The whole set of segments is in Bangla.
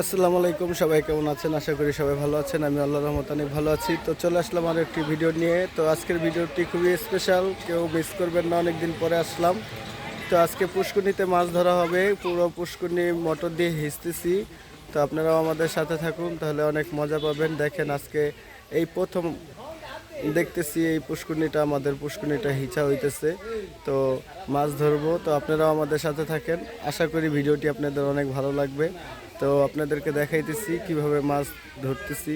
আসসালামু আলাইকুম, সবাই কেমন আছেন? আশা করি সবাই ভালো আছেন। আমি আল্লাহ রহমত অনেক ভালো আছি। তো চলে আসলাম আরও একটি ভিডিও নিয়ে। তো আজকের ভিডিওটি খুবই স্পেশাল কেউ মিস করবেন না, অনেকদিন পরে আসলাম। তো আজকে পুষ্কুনিতে মাছ ধরা হবে। পুরো পুষ্কুনি মোটর দিয়ে হিঁচতেছি তো আপনারাও আমাদের সাথে থাকুন, তাহলে অনেক মজা পাবেন। দেখেন আজকে এই প্রথম দেখতেছি এই পুষ্কুনিটা আমাদের পুষ্কুনিটা হিচা হইতেছে। তো মাছ ধরবো, তো আপনারাও আমাদের সাথে থাকেন। আশা করি ভিডিওটি আপনাদের অনেক ভালো লাগবে। তো আপনাদেরকে দেখাইতেছি কীভাবে মাছ ধরতেছি।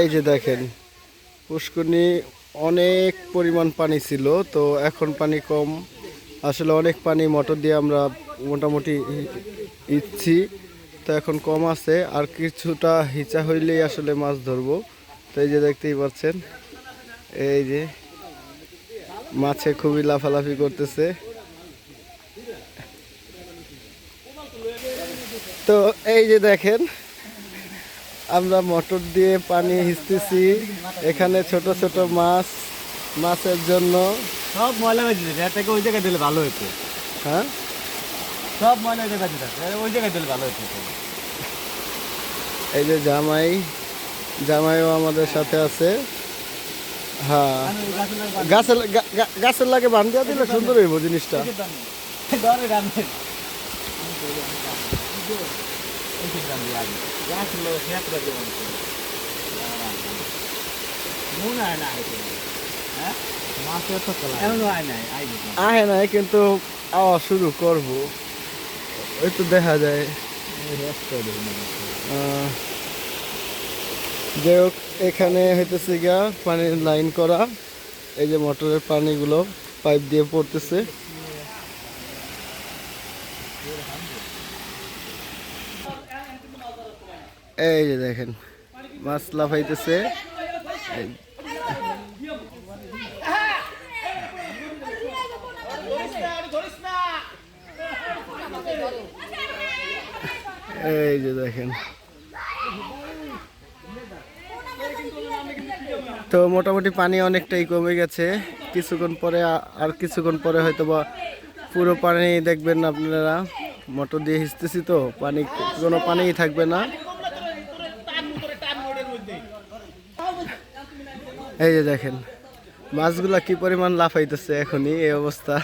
এই যে দেখেন পুষ্কুনি অনেক পরিমাণ পানি ছিল, তো এখন পানি কম। আসলে অনেক পানি মোটর দিয়ে আমরা মোটামুটি ইচ্ছি। তো এখন কম আছে, আর কিছুটা হিচা হইলেই আসলে মাছ ধরবো। তো এই যে দেখতেই পাচ্ছেন এই যে মাছে খুবই লাফালাফি করতেছে। তো এই যে দেখেন আমরা মোটর দিয়ে পানি হিচতেছি এখানে ছোট ছোট মাছ মাছের জন্য। সব ময়লা বেঁচে ওই জায়গায় দিলে ভালো হতো। হ্যাঁ? সব ময়লা ওই জায়গায় দিতে ওই জায়গায় দিলে ভালো হতো। এই যে জামাই জামাইও আমাদের সাথে আছে। হ্যাঁ। গাছের গাছের লাগে বান দিয়া দিলে সুন্দর হইব জিনিসটা। না আহে নাই কিন্তু আওয়া শুরু করব। ওই তো দেখা যায়। যাই হোক এখানে হইতেছে গিয়া পানির লাইন করা। এই যে মোটরের পানিগুলো পাইপ দিয়ে পড়তেছে। এই যে দেখেন, মাছ লাফাইতেছে। এই যে দেখেন। তো মোটামুটি পানি অনেকটাই কমে গেছে। কিছুক্ষণ পরে আর কিছুক্ষণ পরে হয়তো বা পুরো পানি দেখবেন আপনারা। মোটর দিয়ে হিঁচতেছি তো, পানি কোনো পানিই থাকবে না। এই যে দেখেন, মাছগুলা কি পরিমাণ লাফাইতেছে এখনই, এই অবস্থা।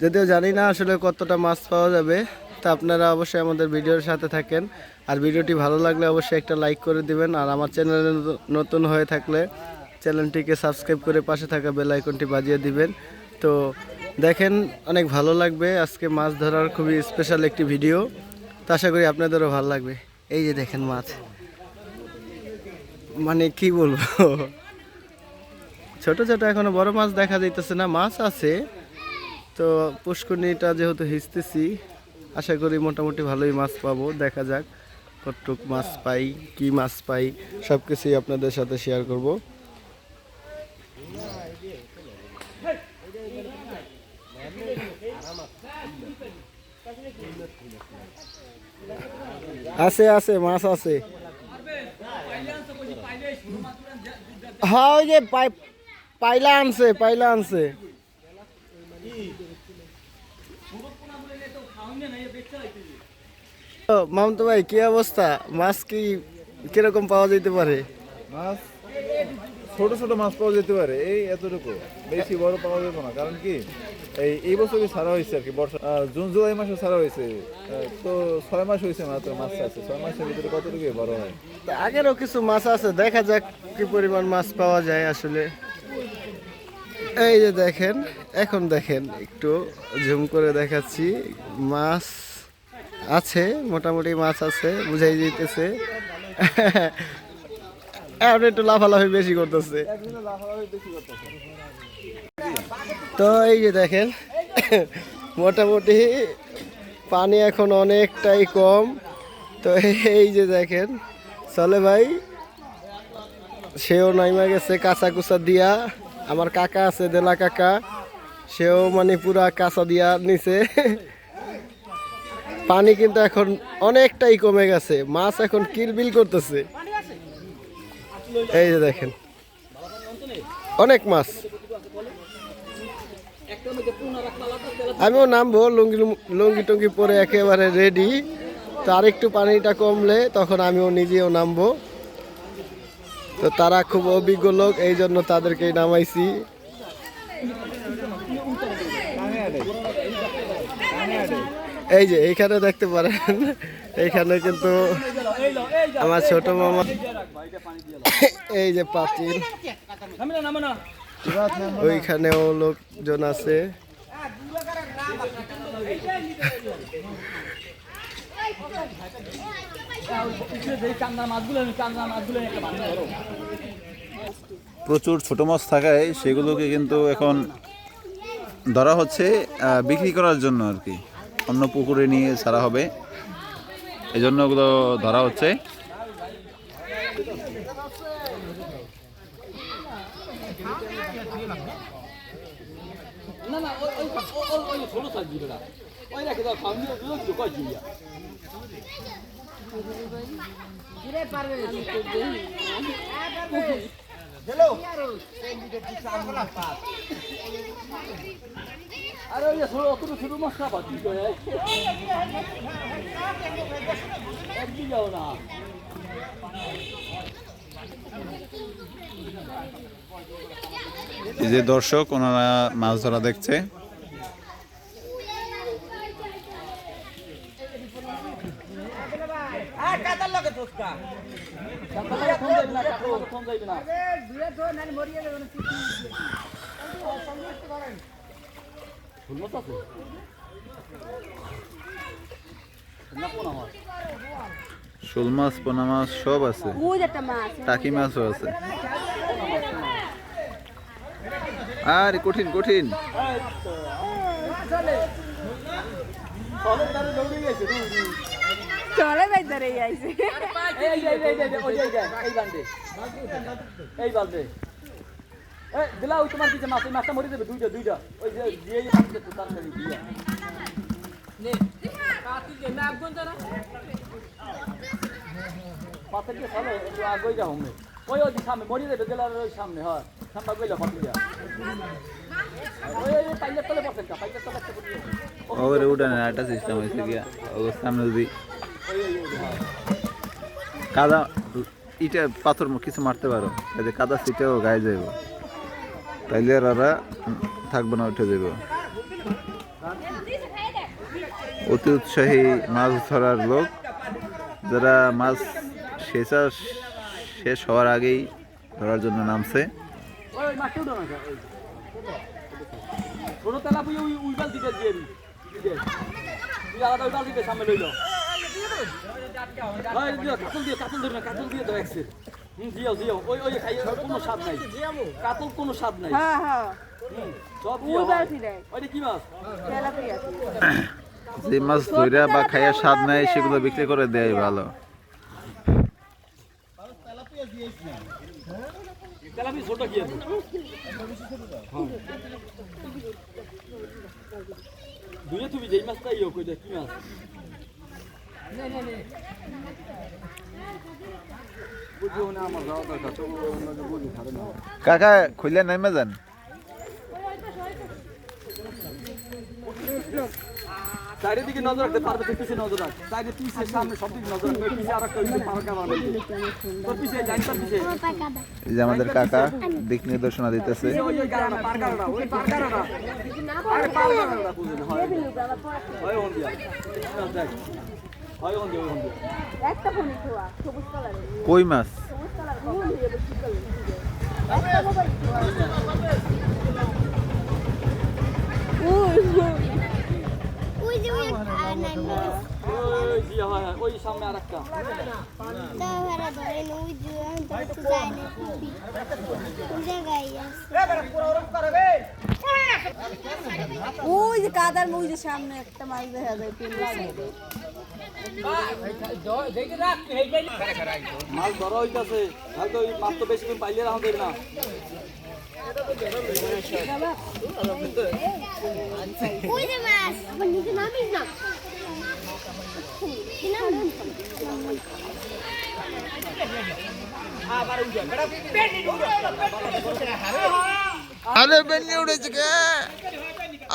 যদিও জানি না আসলে কতটা মাছ পাওয়া যাবে, তা আপনারা অবশ্যই আমাদের ভিডিওর সাথে থাকেন। আর ভিডিওটি ভালো লাগলে অবশ্যই একটা লাইক করে দিবেন। আর আমার চ্যানেলে নতুন হয়ে থাকলে চ্যানেলটিকে সাবস্ক্রাইব করে পাশে থাকা বেল আইকনটি বাজিয়ে দিবেন। তো দেখেন, অনেক ভালো লাগবে। আজকে মাছ ধরার খুবই স্পেশাল একটি ভিডিও তো আশা করি আপনাদেরও ভালো লাগবে। এই যে দেখেন মাছ। মানে কি বলব? ছোট ছোট, এখনও বড় মাছ দেখা যাইতেছে না। মাছ আছে। তো পুষ্করণীটা যেহেতু হিচতেছি, আশা করি মোটামুটি ভালোই মাছ পাবো। দেখা যাক। কতটুক মাছ পাই, কি মাছ পাই সব কিছুই আপনাদের সাথে শেয়ার করব। আছে আছে, মাছ আছে। হ্যাঁ ওই যে পাই- পাইলা আনছে পাইলা আনছে। মামতো ভাই কি অবস্থা? মাছ কি কীরকম পাওয়া যেতে পারে? মাছ ছোট ছোট মাছ পাওয়া যেতে পারে এই এতটুকু। বেশি বড় পাওয়া যেত না কারণ কি এই এই বছরই ছাড়া হয়েছে আর কি বর্ষা জুন জুলাই মাসে ছাড়া হয়েছে। তো ছয় মাস হয়েছে মাত্র মাছ আছে ছয় মাসের ভিতরে কতটুকু বড় হয়? তা আগেরও কিছু মাছ আছে দেখা যাক কি পরিমাণ মাছ পাওয়া যায় আসলে। এই যে দেখেন এখন দেখেন একটু জুম করে দেখাচ্ছি মাছ আছে, মোটামুটি মাছ আছে, বুঝাই দিতেছে এখন একটু লাফালাফি বেশি করতেছে। তো এই যে দেখেন, মোটামুটি পানি এখন অনেকটাই কম। তো এই যে দেখেন, চলে ভাই, সেও নাইমা গেছে কাঁচা কুচা দিয়া। আমার কাকা আছে, দেলা কাকা, সেও মানে পুরা কাঁচা দিয়া নিছে। পানি কিন্তু এখন অনেকটাই কমে গেছে। মাছ এখন কিলবিল করতেছে। এই যে দেখেন। অনেক মাছ। আমিও নামবো, লুঙ্গি লুঙ্গি টুঙ্গি পরে একেবারে রেডি তো আরেকটু পানিটা কমলে তখন আমিও নিজেও নামবো। তো তারা খুব অভিজ্ঞ লোক, এই জন্য তাদেরকেই নামাইছি। এই যে, এইখানে দেখতে পারেন। এইখানে কিন্তু আমার ছোট মামা এই যে পাতিল ওইখানেও লোকজন আছে। প্রচুর ছোট মাছ থাকায় সেগুলোকে কিন্তু এখন ধরা হচ্ছে বিক্রি করার জন্য আর কি। অন্য পুকুরে নিয়ে ছাড়া হবে এই জন্য ওগুলো ধরা হচ্ছে আরে ওই অত ছোট মাছ খাবা কি করে একদিন যাও না। এই যে দর্শক ওনারা মাছ ধরা দেখছে। ফোন যাইবে না কাকু ফোন যাইবে না ফুল মাছ আছে শোল মাছ পোনা মাছ সব আছে টাকি মাছও আছে আরে কঠিন কঠিন চলে ভাই ধরে আইছে এই এই এই এই ওই এই এই বান্দে এই বান্দে এই দিলা ওই তোমার পিছে মাছ ওই মাছটা মরে যাবে দুইটা দুইটা। ওই যে দিয়ে পাচ্ছে তো তাড়াতাড়ি দিয়ে। পাথর দিয়ে চলো একটু আগে যাও আমি ওই ওই সামনে মরে যাবে দিলার ওই হয়। গইলা ওরে উঠানে একটা সিস্টেম হয়েছে গিয়া। ওর সামনে যদি কাদা ইটা পাথর কিছু মারতে পারো। কাদা সিটেও গায়ে যাইব। তাইলে আর থাকবে না, উঠে যাইব। অতি উৎসাহী মাছ ধরার লোক। যারা মাছ শেষা শেষ হওয়ার আগেই ধরার জন্য নামছে। দিয়ে সামনে লইলো কাতল দিও কাতল ধরে কাতল দিয়ে হুম দিও দিও। ওই ওই খাই কোনো স্বাদ নাই। কাতল কোনো স্বাদ নাই। হ্যাঁ হ্যাঁ। সব দিও। ওইটা কি মাছ? যে মাছ ধইরা বা খাইয়া স্বাদ নাই সেগুলো বিক্রি করে দেয় ভালো। তেলা ছোট কি আছে? দুয়ে তুমি যেই মাছটা ইয়ে কইটা কি মাছ? কাকা খুললে নাইমা যান চারিদিকে নজর রাখতে পারবে তুই পিছিয়ে নজর রাখ। চারিদিকে পিছিয়ে সামনে সব দিকে নজর রাখবে পিছিয়ে আর একটা ওই যে তোর পিছিয়ে জানি তোর পিছিয়ে এই যে আমাদের কাকা দিক নির্দেশনা দিতেছে। ওই ওই ওই আরে বুঝলি হয়। হয় দিয়া একটা ফোনে খোয়া সবুজ কালারের। কই মাছ? সবুজ কালার একটা মোবাইল ওই যে ওই হয় হয়, ওই সামনে আরেকটা। ওই যে ওই কাদার ওই যে সামনে একটা মাছ দেখা যায়। মাছ ধরা হইতাছে হয়তো মাছ তো বেশি দিন পাইলে রাখা দেবে না? আরে বেনি উড়েছে কে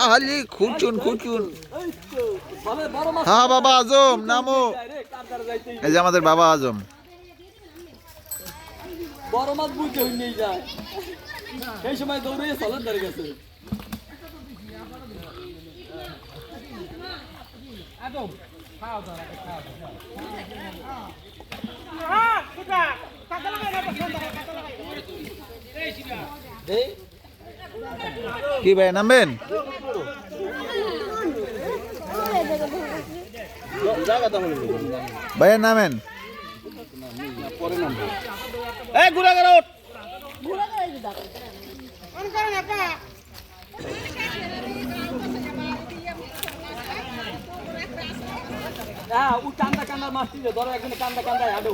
আহালি খুচুন খুচুন তো, ভালো হ্যাঁ বাবা আজম নামো। এই যে আমাদের বাবা আজম। বড় মাছ বুঝতে হইলেই যায় সেই সময় দৌড়ে চলেন ধরে গেছে। কি ভাই, নামবেন? ভাইয়ের নামেন? কান্দা কান্দা মাছটি ধরো কান্দা কান্দায় হাঁটো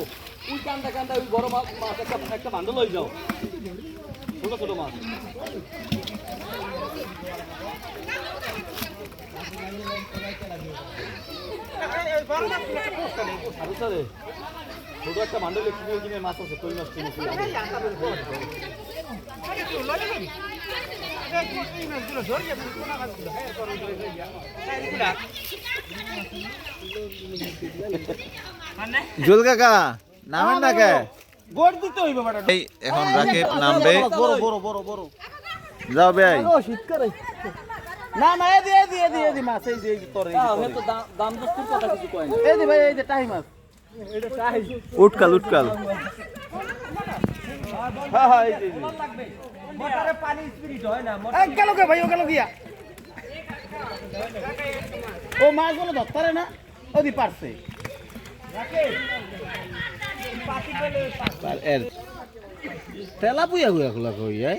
ওই কান্দা কান্দা ওই বড় মাছ মাছ একটা একটা বান্ডল হয়ে যাও। ছোট ছোট মাছ। ছোট একটা কিনে মাছ আছে, কই মাছ কিনেছি জুল কাকা, নামেন না কে? এই এখন রাকিব নামবে। বড় বড় বড় বড় যাও ভাই না না এই দি এই দি এই দি এই দি মাছ এই যে তোর এই তো দাম দস্তুর কথা কিছু কয় না এই দি ভাই এই যে টাই মাছ উটকাল উটকাল। হ্যাঁ হ্যাঁ এই যে এই যে। এই, গেল কে ভাই ও গেল গিয়া। ও মাছগুলো ধরতারে না? ওদি পারছে। তেলা পুয়া গুয়া গুলা কই আই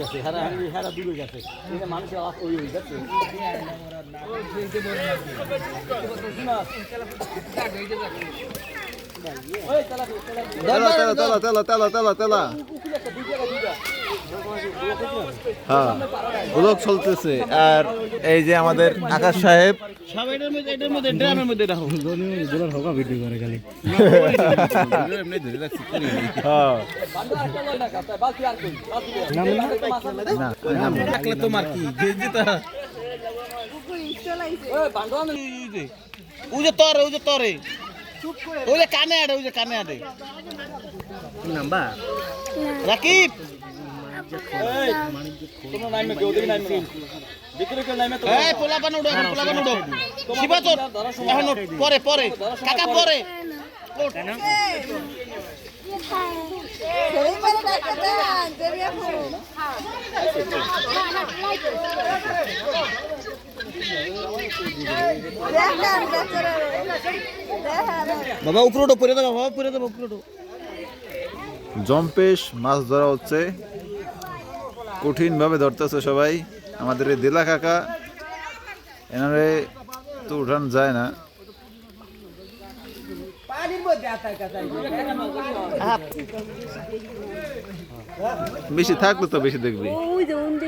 গেছে হয়ে তেলা তেলা তেলা তেলা তেলা তেলা। হ্যাঁ ব্লগ চলতেছে। আর এই যে আমাদের আকাশ সাহেব। ওই যে তরে ওই যে তরে ওই যে কানে আড়ে ওই যে কানে আড়ে নাম্বার? রাকিব পরে পরে। কাকা পরে। বাবা উপরে পরে দেবো বাবা পরে দেবো উপরে জম্পেশ মাছ ধরা হচ্ছে। কঠিন ভাবে ধরতেছে সবাই। আমাদের এই দিলা কাকা এনারে তো উঠান যায় না। বেশি থাকল তো বেশি দেখবি। ওই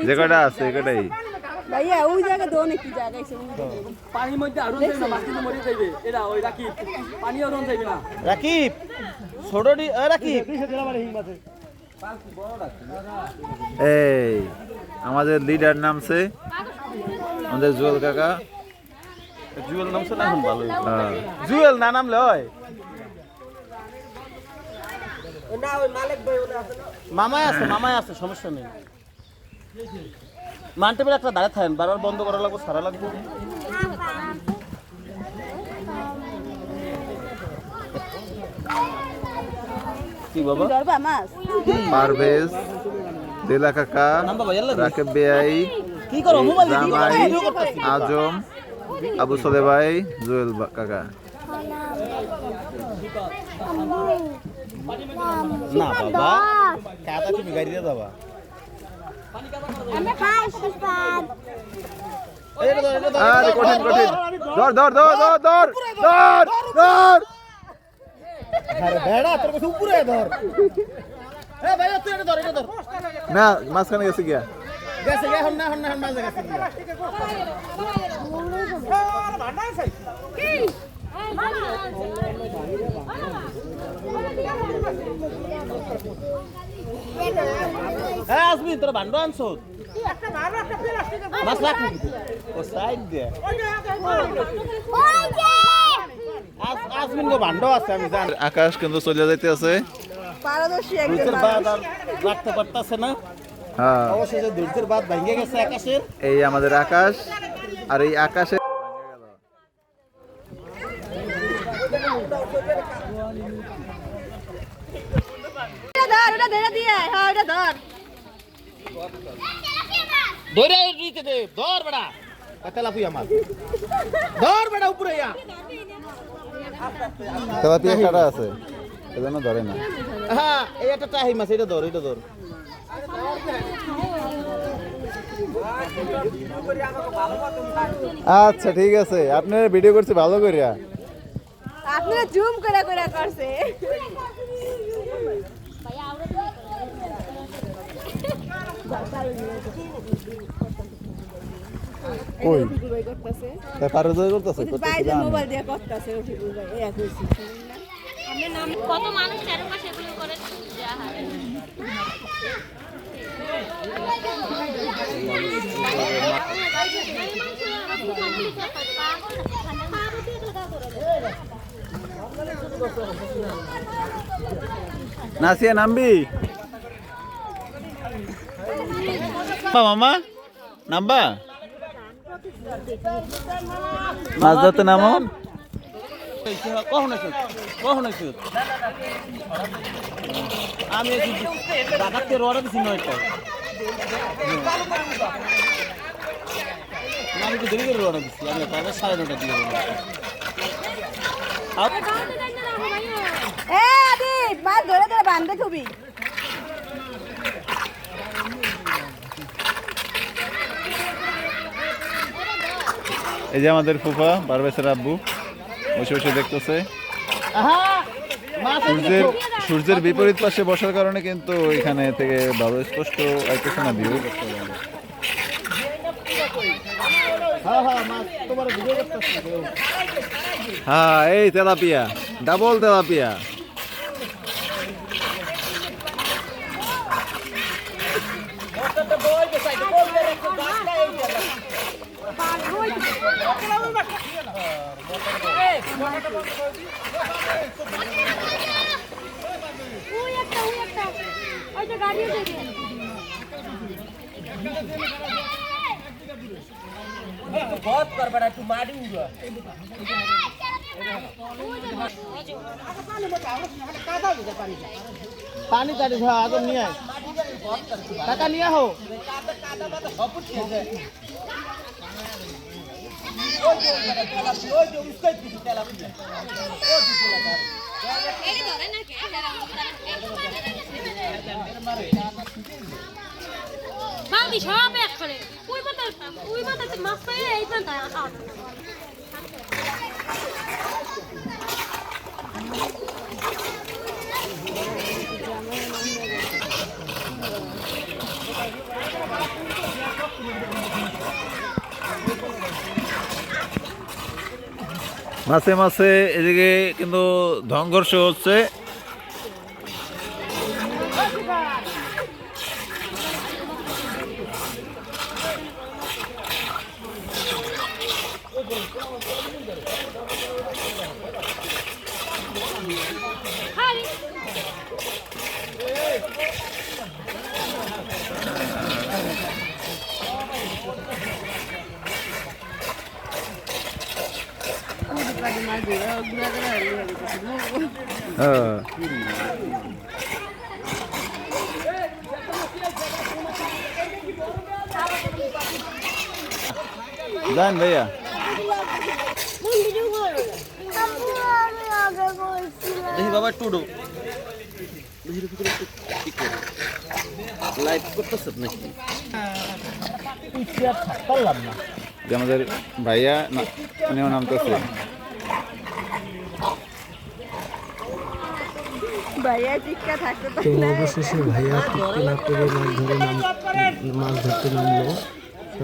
যে কটা আছে এ কটাই। ভাইয়া ওই জায়গাতে অনেক জায়গা আছে পানির মধ্যে আরও যাইবে না মাছ মরে যাইবে। এরা ওই রাখি পানিও রন যাইবে না। রাকিব ছোট রাকিব। এই আমাদের লিডার নামছে আমাদের জুয়েল কাকা। জুয়েল নামছে না এখন ভালো হ্যাঁ। জুয়েল না নামলে হয়? মামাই আছে মামাই আছে সমস্যা নেই। মান টেবিল একটা দাঁড়িয়ে থাকেন বারবার বন্ধ করা লাগবো সারা লাগবো। কি বাবা? পারভেজ দিলা কাকা রাকেব বেআই কি করো মোবাইল দিয়ে জামাই আজম আবু সলে ভাই জুয়েল কাকা। না বাবা কাদা তুমি গাড়ি দিয়ে ধর আরে কঠিন কঠিন। ধর ধর ধর ধর। ধর ধর ধর। আরে বেড়া তোর কাছে উপরে ধর। এ ভাই তুই এটা ধর এটা ধর। না মাঝখানে গেছে গিয়া। গেছে গে এখন না এখন না এখন মাঝে গেছে গিয়া। কি হ্যাঁ আসমিন তোর ভান্ড আনছো? মাছ রাখ ও সাইড দে। আকাশ কিন্তু চলে যাইতে আছে। রাখতে পারতাছে না। হ্যাঁ। অবশেষে বাদ ভেঙে গেছে আকাশের। এই আমাদের আকাশ আর এই আকাশে ধর হ্যাঁ দিতে দে বেড়া। কতলা পুই আমার। ধর বেড়া উপরে ইয়া তেলাপিয়া কাটা আছে এজন্য ধরে না। হ্যাঁ এই একটা টাহি মাছ এটা ধর এটা ধর। আচ্ছা ঠিক আছে। আপনারা ভিডিও করছে ভালো করিয়া। আপনারা জুম করে করে করছে। ভাই করতেছে। তা পারো করতেছে? মোবাইল দিয়ে করতেছে রফিকুল ভাই এ কইছি কত মানুষ চারপাশে এগুলো করে? দেয়া হয় নাসিয়া নামবি? মামা। নামবা? মাছ ধরতে নামো। কখন আছো কখন আছো আমি দাদাকে রোয়ারা দিছি নয়টা আমি তো দেরি করে রোয়ানা দিচ্ছি আমি তাহলে সাড়ে নটা দিয়ে রওনা এ মাছ ধরে ধরে বান্ধে খুবই। এই যে আমাদের ফুফা বারবেসের আব্বু বসে বসে দেখতেছে। সূর্যের সূর্যের বিপরীত পাশে বসার কারণে কিন্তু এখানে থেকে ভালো স্পষ্ট আইতেছে না ভিউ হ্যাঁ হ্যাঁ মাছ তোমার ভিডিও করতেছি হ্যাঁ এই তেলাপিয়া ডাবল তেলাপিয়া ওই একটা ওই একটা ওই যে গাড়িও দেবে পানি তাড়ি ধোয়া আগে নিয়ে আয় টাকা নিয়ে আহো বাকি সব এক করে। ওই মাথা ওই মাথা মাছ পাই এই পান্তা মাসে মাসে এদিকে কিন্তু সংঘর্ষ হচ্ছে। যান ভাইয়া দেখি বাবা টুডু লাইভ করতেছ নাকি পারলাম না যে আমাদের ভাইয়া না- উনিও নামতেছে ভাইয়া টিক্কা থাকতে তো অবশেষে ভাইয়া টিকতে না পেরে মাছ ধরে নাম মাছ ধরতে নামলো তো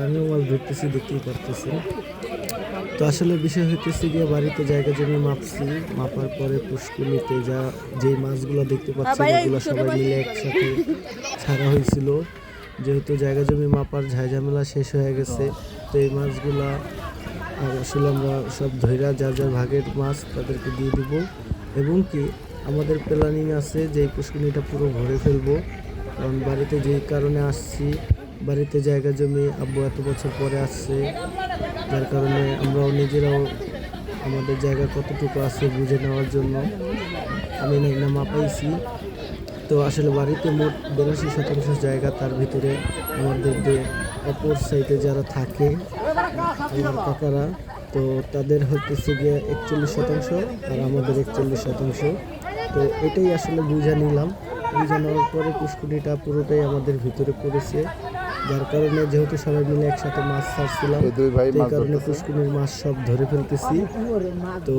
আমিও মাছ ধরতেছি দেখতেই পারতেছি তো আসলে বিষয় হইতেছে গিয়ে বাড়িতে জায়গা জমি মাপছি মাপার পরে পুষ্কুনিতে যা যেই মাছগুলো দেখতে পাচ্ছি এগুলো সবাই মিলে একসাথে ছাড়া হয়েছিল। যেহেতু জায়গা জমি মাপার ঝামেলা শেষ হয়ে গেছে তো এই মাছগুলা আর আসলে আমরা সব ধৈরা যা যা ভাগের মাছ তাদেরকে দিয়ে দিব। এবং কি আমাদের প্ল্যানিং আছে যে এই পুষ্কুনিটা পুরো ভরে ফেলব। কারণ বাড়িতে যেই কারণে আসছি বাড়িতে জায়গা জমি আব্বু এত বছর পরে আসছে, যার কারণে আমরাও নিজেরাও আমাদের জায়গা কতটুকু আছে বুঝে নেওয়ার জন্য আমি না মাপাইছি তো আসলে বাড়িতে মোট বিরাশি শতাংশ জায়গা তার ভিতরে আমাদের যে অপর সাইডে যারা থাকে, আমার কাকারা, তো তাদের হচ্ছে গিয়ে একচল্লিশ শতাংশ আর আমাদের একচল্লিশ শতাংশ। তো এটাই আসলে বুঝে নিলাম। বুঝে নেওয়ার পরে পুষ্কুনিটা পুরোটাই আমাদের ভিতরে পড়েছে। যার কারণে যেহেতু সবাই মিলে একসাথে মাছ ছাড়ছিলাম এই কারণে। পুষ্কুনির মাছ সব ধরে ফেলতেছি। তো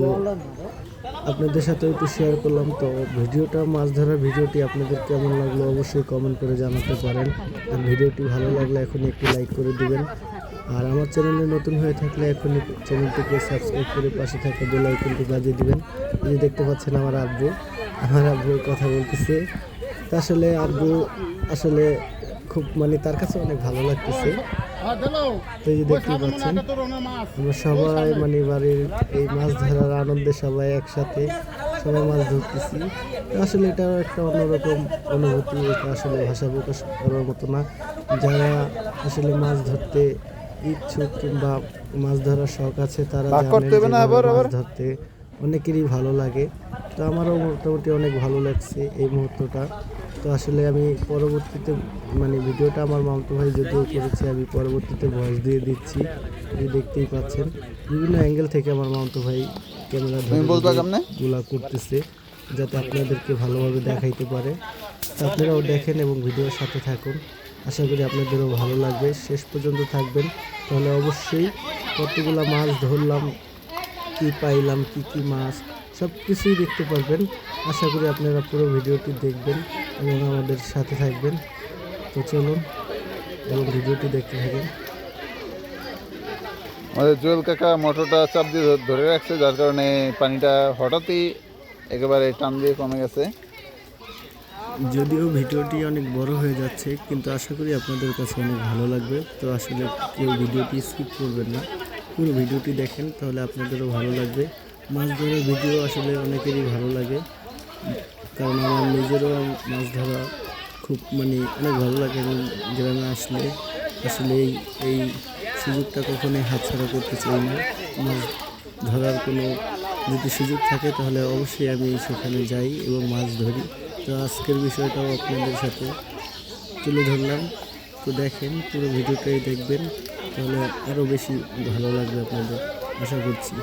আপনাদের সাথে একটু শেয়ার করলাম। তো ভিডিওটা মাছ ধরার ভিডিওটি আপনাদের কেমন লাগল অবশ্যই কমেন্ট করে জানাতে পারেন। আর ভিডিওটি ভালো লাগলে এখন একটু লাইক করে দিবেন। আর আমার চ্যানেলে নতুন হয়ে থাকলে এখন চ্যানেলটিকে সাবস্ক্রাইব করে পাশে থাকা বেল আইকনটি বাজিয়ে দিবেন। এই দেখতে পাচ্ছেন আমার আব্বু। আমার আব্বু কথা বলতেছে। আসলে আব্বু আসলে খুব মানে তার কাছে অনেক ভালো লাগতেছে। তো এই দেখতে পাচ্ছেন আমরা সবাই মানে বাড়ির এই মাছ ধরার আনন্দে সবাই একসাথে সবাই মাছ ধরতেছি। আসলে এটা একটা অন্যরকম অনুভূতি এটা আসলে ভাষা প্রকাশ করার মতো না। যারা আসলে মাছ ধরতে ইচ্ছুক কিংবা মাছ ধরার শখ আছে তারা ভাগ জানেন করতে হবে না যে আবার, মাছ ধরতে অনেকেরই ভালো লাগে। তো আমারও মোটামুটি অনেক ভালো লাগছে এই মুহূর্তটা। তো আসলে আমি পরবর্তীতে মানে ভিডিওটা আমার মামতো ভাই যদিও করেছে আমি পরবর্তীতে ভয়েস দিয়ে দিচ্ছি। আপনি দেখতেই পাচ্ছেন। বিভিন্ন অ্যাঙ্গেল থেকে আমার মামতো ভাই ক্যামেরা গুলা করতেছে যাতে আপনাদেরকে ভালোভাবে দেখাইতে পারে। আপনারাও দেখেন এবং ভিডিওর সাথে থাকুন। আশা করি আপনাদেরও ভালো লাগবে। শেষ পর্যন্ত থাকবেন। তাহলে অবশ্যই কতগুলা মাছ ধরলাম কি পাইলাম কি কি মাছ সব কিছুই দেখতে পারবেন। আশা করি আপনারা পুরো ভিডিওটি দেখবেন এবং আমাদের সাথে থাকবেন। তো চলুন এবং ভিডিওটি দেখতে থাকেন। আমাদের জুয়েল কাকা মোটরটা চাপ দিয়ে ধরে রাখছে যার কারণে পানিটা হঠাৎই একেবারে টান দিয়ে কমে গেছে। যদিও ভিডিওটি অনেক বড় হয়ে যাচ্ছে কিন্তু আশা করি আপনাদের কাছে অনেক ভালো লাগবে। তো আসলে কেউ ভিডিওটি স্কিপ করবেন না। পুরো ভিডিওটি দেখেন, তাহলে আপনাদেরও ভালো লাগবে। মাছ ধরার ভিডিও আসলে অনেকেরই ভালো লাগে, কারণ আমার নিজেরও মাছ ধরা খুব মানে অনেক ভালো লাগে এবং গ্রামে আসলে আসলে এই এই সুযোগটা কখনোই হাতছাড়া করতে চাই না। মাছ ধরার কোনো যদি সুযোগ থাকে, তাহলে অবশ্যই আমি সেখানে যাই এবং মাছ ধরি। তো আজকের বিষয়টাও আপনাদের সাথে তুলে ধরলাম। তো দেখেন পুরো ভিডিওটাই দেখবেন তাহলে আরও বেশি ভালো লাগবে আপনাদের আশা করছি।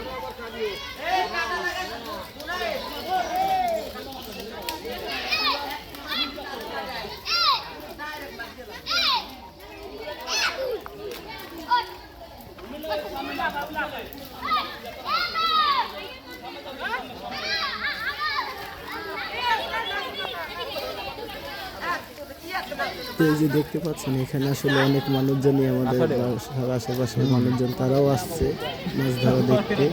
দেখতে পাচ্ছেন এখানে আসলে অনেক মানুষজনই আমাদের আশেপাশের মানুষজন তারাও আসছে মাছ ধরা দেখতে।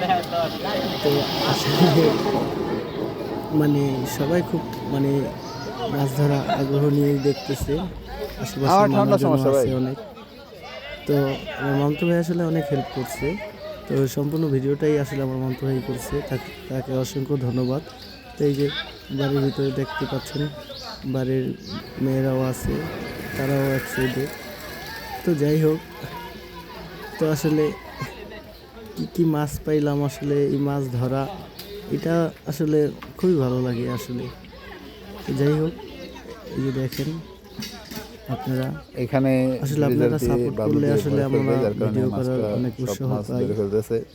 তো আসলে মানে সবাই খুব মানে মাছ ধরা আগ্রহ নিয়ে দেখতেছে। আশেপাশে মানুষজন আছে অনেক। তো আমার মামতো ভাই আসলে অনেক হেল্প করছে। তো সম্পূর্ণ ভিডিওটাই আসলে আমার মামতো ভাই করছে। তাকে তাকে অসংখ্য ধন্যবাদ। তো এই যে বাড়ির ভিতরে দেখতে পাচ্ছেন বাড়ির মেয়েরাও আছে। তারাও সাইডে তো যাই হোক তো আসলে কি কি মাছ পাইলাম আসলে এই মাছ ধরা এটা আসলে খুবই ভালো লাগে আসলে। তো যাই হোক এই যে দেখেন আপনারা এখানে আসলে আপনারা দিয়ে করলে আসলে আমরা video করার অনেক উৎসাহ পাই।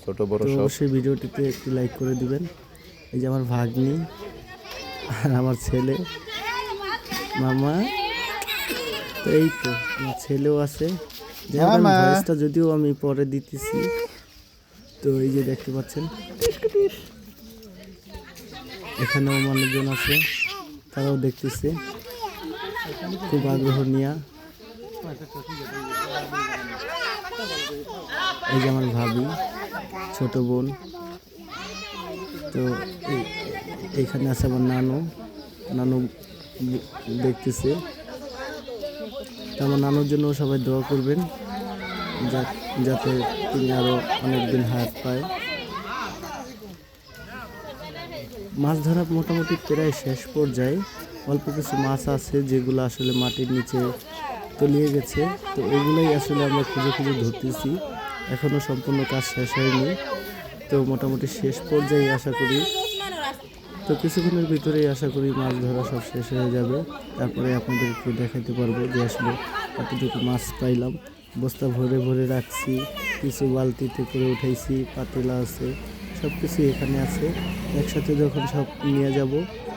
ছোট বড় সব। অবশ্যই ভিডিওটিতে একটি লাইক করে দিবেন। এই যে আমার ভাগ্নি আর আমার ছেলে। মামা তো এই তো ছেলেও আছে। ভয়েসটা যদিও আমি পরে দিতেছি। তো এই যে দেখতে পাচ্ছেন। এখানেও মানুষজন আছে তারাও দেখতেছে। খুব আগ্রহ নিয়ে। এই যে আমার ভাবি ছোট বোন। তো এখানে আছে আমার নানু। নানু দেখতেছে। তো আমার নানুর জন্য সবাই দোয়া করবেন যাতে তিনি আরও অনেক দিন হায়াত পায়। মাছ ধরা মোটামুটি প্রায় শেষ পর্যায়ে। অল্প কিছু মাছ আছে যেগুলো আসলে মাটির নিচে তলিয়ে গেছে। তো এগুলোই আসলে আমরা খুঁজে খুঁজে ধরতেছি। এখনও সম্পূর্ণ কাজ শেষ হয়নি। তো মোটামুটি শেষ পর্যায়ে আশা করি তো কিছুক্ষণের ভিতরেই আশা করি মাছ ধরা সব শেষ হয়ে যাবে। তারপরে আপনাদেরকে দেখাতে পারব যে আসলে কতটুকু মাছ পাইলাম। বস্তা ভরে ভরে রাখছি, কিছু বালতিতে করে উঠাইছি, পাতিলা আছে সব কিছু এখানে আছে। একসাথে যখন সব নিয়ে যাব,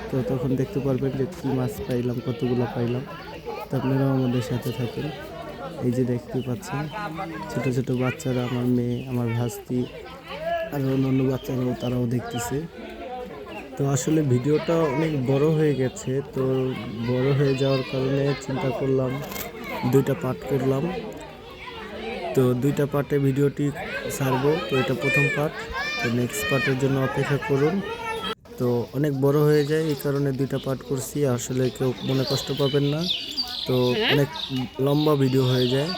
তো তখন দেখতে পারবেন যে কী মাছ পাইলাম, কতগুলো পাইলাম। তো আপনারাও আমাদের সাথে থাকেন। এই যে দেখতে পাচ্ছেন, ছোট ছোট বাচ্চারা, আমার মেয়ে, আমার ভাস্তি, আর অন্যান্য বাচ্চারাও তারাও দেখতেছে। তো আসলে ভিডিওটা অনেক বড় হয়ে গেছে, তো বড় হয়ে যাওয়ার কারণে চিন্তা করলাম দুইটা পার্ট করলাম। তো দুইটা পার্টে ভিডিওটি ছাড়বো, তো এটা প্রথম পার্ট। তো নেক্সট পার্টের জন্য অপেক্ষা করুন। তো অনেক বড় হয়ে যায়, এই কারণে দুইটা পার্ট করছি, আসলে কেউ মনে কষ্ট পাবেন না। তো অনেক লম্বা ভিডিও হয়ে যায়।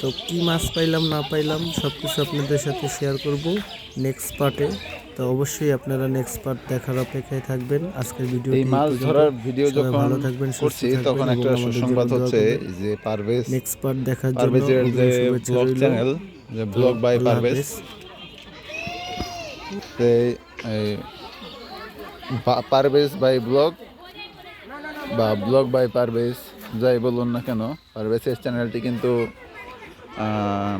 তো কি মাছ পাইলাম, না পাইলাম সব কিছু আপনাদের সাথে শেয়ার করব নেক্সট পার্টে। তো অবশ্যই আপনারা নেক্সট পার্ট দেখার অপেক্ষায় থাকবেন। আজকের ভিডিও এই মাছ ধরার ভিডিও যখন ভালো থাকবেন করছি তখন একটা সুসংবাদ হচ্ছে যে পারভেজ নেক্সট পার্ট দেখার জন্য পারভেজের যে ব্লগ চ্যানেল যে ব্লগ বাই পারভেজ। তে এই পারভেজ বাই ব্লগ বা ব্লগ বাই পারভেজ যাই বলুন না কেন পারভেজের চ্যানেলটি কিন্তু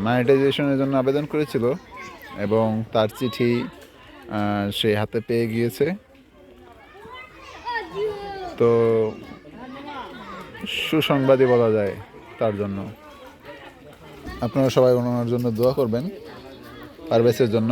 মনিটাইজেশনের জন্য আবেদন করেছিল এবং তার চিঠি সে হাতে পেয়ে গিয়েছে। তো সুসংবাদই বলা যায় তার জন্য। আপনারা সবাই ওনার জন্য দোয়া করবেন পারভেসের জন্য।